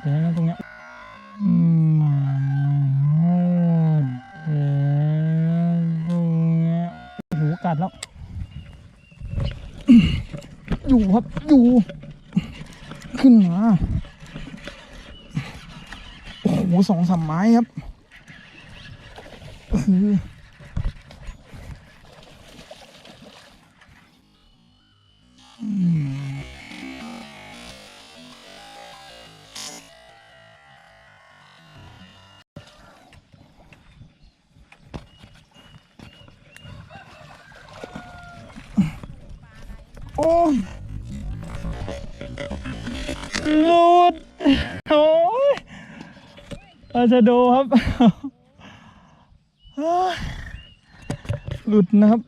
แพ้นะตรงเนี้ยหกัดแล้ว อยู่ครับ อยู่ ขึ้นมา โอ้โหสองสามไม้ครับคือ โอ้ยหลุดโอ้ยอาจะโดครับหลุดนะครับ